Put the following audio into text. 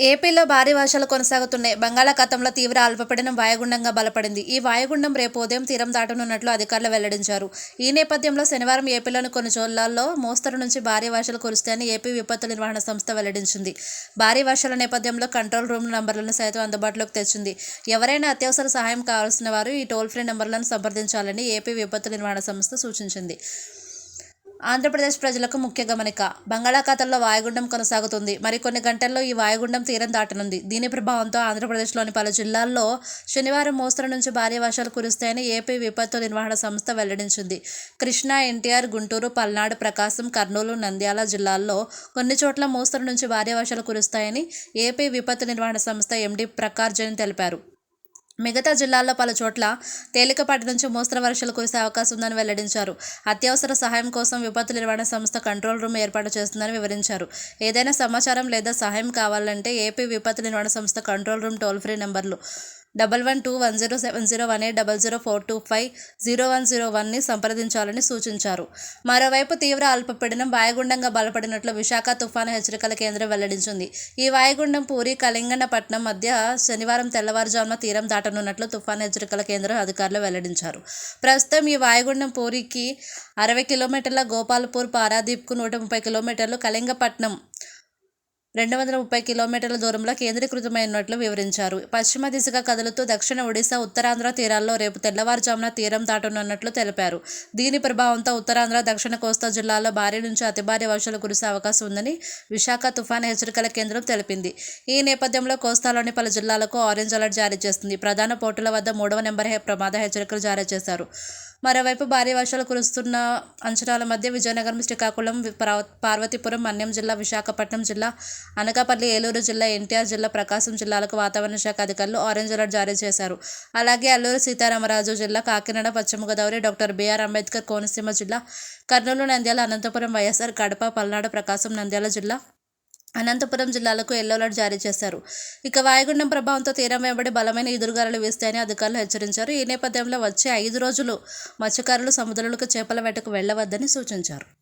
ఏపీలో భారీ వర్షాలు కొనసాగుతున్నాయి. బంగాళాఖాతంలో తీవ్ర అల్పపీడనం వాయుగుండంగా బలపడింది. ఈ వాయుగుండం రేపు ఉదయం తీరం దాటనున్నట్లు అధికారులు వెల్లడించారు. ఈ నేపథ్యంలో శనివారం ఏపీలోని కొన్ని జిల్లాల్లో మోస్తరు నుంచి భారీ వర్షాలు కురుస్తాయని ఏపీ విపత్తు నిర్వహణ సంస్థ వెల్లడించింది. భారీ వర్షాల నేపథ్యంలో కంట్రోల్ రూమ్ నంబర్లను సైతం అందుబాటులోకి తెచ్చింది. ఎవరైనా అత్యవసర సహాయం కావాల్సిన వారు ఈ టోల్ ఫ్రీ నంబర్లను సంప్రదించాలని ఏపీ విపత్తు నిర్వహణ సంస్థ సూచించింది. ఆంధ్రప్రదేశ్ ప్రజలకు ముఖ్య గమనిక. బంగాళాఖాతంలో వాయుగుండం కొనసాగుతుంది. మరికొన్ని గంటల్లో ఈ వాయుగుండం తీరం దాటనుంది. దీని ప్రభావంతో ఆంధ్రప్రదేశ్లోని పలు జిల్లాల్లో శనివారం మోస్తరు నుంచి భారీ వర్షాలు కురుస్తాయని ఏపీ విపత్తు నిర్వహణ సంస్థ వెల్లడించింది. కృష్ణా ఎన్టీఆర్ గుంటూరు పల్నాడు ప్రకాశం కర్నూలు నంద్యాల జిల్లాల్లో కొన్ని చోట్ల మోస్తరు నుంచి భారీ వర్షాలు కురుస్తాయని ఏపీ విపత్తు నిర్వహణ సంస్థ ఎండీ ప్రకార్జన్ తెలిపారు. మిగతా జిల్లాల్లో పలు చోట్ల తేలికపాటి నుంచి మోస్తరు వర్షాలు కురిసే అవకాశం ఉందని వెల్లడించారు. అత్యవసర సహాయం కోసం విపత్తు నిర్వహణ సంస్థ కంట్రోల్ రూమ్ ఏర్పాటు చేస్తుందని వివరించారు. ఏదైనా సమాచారం లేదా సహాయం కావాలంటే ఏపీ విపత్తు నిర్వహణ సంస్థ కంట్రోల్ రూమ్ టోల్ ఫ్రీ నెంబర్లు double one two one zero seven zero one eight double zero four two five zero one zero వన్ని సంప్రదించాలని సూచించారు. మరోవైపు తీవ్ర అల్పపీడనం వాయుగుండంగా బలపడినట్లు విశాఖ తుఫాను హెచ్చరికల కేంద్రం వెల్లడించింది. ఈ వాయుగుండం పూరి కళింగనపట్నం మధ్య శనివారం తెల్లవారుజామున తీరం దాటనున్నట్లు తుఫాను హెచ్చరికల కేంద్రం అధికారులు వెల్లడించారు. ప్రస్తుతం ఈ వాయుగుండం పూరికి అరవై కిలోమీటర్ల గోపాల్పూర్ పారాదీప్కు నూట ముప్పై కిలోమీటర్లు కళింగపట్నం రెండు వందల ముప్పై కిలోమీటర్ల దూరంలో కేంద్రీకృతమైనట్లు వివరించారు. పశ్చిమ దిశగా కదులుతూ దక్షిణ ఒడిశా ఉత్తరాంధ్ర తీరాల్లో రేపు తెల్లవారుజామున తీరం దాటనున్నట్లు తెలిపారు. దీని ప్రభావంతో ఉత్తరాంధ్ర దక్షిణ కోస్తా జిల్లాల్లో భారీ నుంచి అతి భారీ వర్షాలు కురిసే అవకాశం ఉందని విశాఖ తుఫాను హెచ్చరికల కేంద్రం తెలిపింది. ఈ నేపథ్యంలో కోస్తాలోని పలు జిల్లాలకు ఆరెంజ్ అలర్ట్ జారీ చేస్తుంది. ప్రధాన పోర్టుల వద్ద మూడవ నెంబర్ ప్రమాద హెచ్చరికలు జారీ చేశారు. మరోవైపు భారీ వర్షాలు కురుస్తున్న అంచనాల మధ్య విజయనగరం శ్రీకాకుళం పార్వతీపురం మన్యం జిల్లా విశాఖపట్నం జిల్లా అనకాపల్లి ఏలూరు జిల్లా ఎన్టీఆర్ జిల్లా ప్రకాశం జిల్లాలకు వాతావరణ శాఖ అధికారులు ఆరెంజ్ అలర్ట్ జారీ చేశారు. అలాగే అల్లూరు సీతారామరాజు జిల్లా కాకినాడ పశ్చిమ గోదావరి డాక్టర్ బిఆర్ అంబేద్కర్ కోనసీమ జిల్లా కర్నూలు నంద్యాల అనంతపురం వైఎస్ఆర్ కడప పల్నాడు ప్రకాశం నంద్యాల జిల్లా అనంతపురం జిల్లాలకు ఎల్లో అలర్ట్ జారీ చేశారు. ఇక వాయుగుండం ప్రభావంతో తీరం వెంబడి బలమైన ఎదురుగాలు వీస్తాయని అధికారులు హెచ్చరించారు. ఈ నేపథ్యంలో వచ్చే ఐదు రోజులు మత్స్యకారులు సముద్రాలకు చేపల వేటకు వెళ్ళవద్దని సూచించారు.